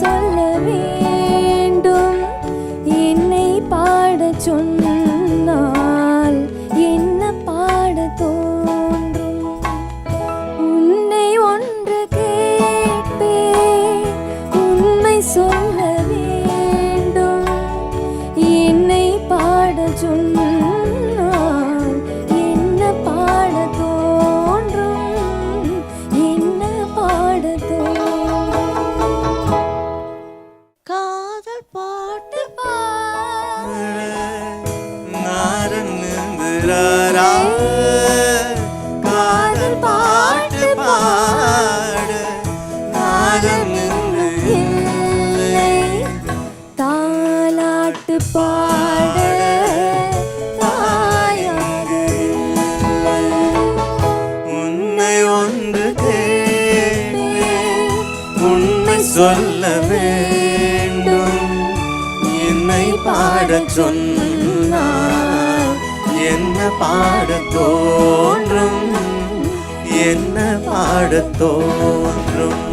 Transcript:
சொல்ல வேண்டும். என்னை பாட சொன்னால் என்ன பாட தோன்றும்? உன்னை ஒன்று கேட்பே உண்மை சொல்ல வேண்டும். என்னை பாட சொன்ன சொல்ல வேண்டும். என்னை பாடச் சொன்னால் என்ன பாடத் தோன்றும்? என்ன பாடத் தோன்றும்?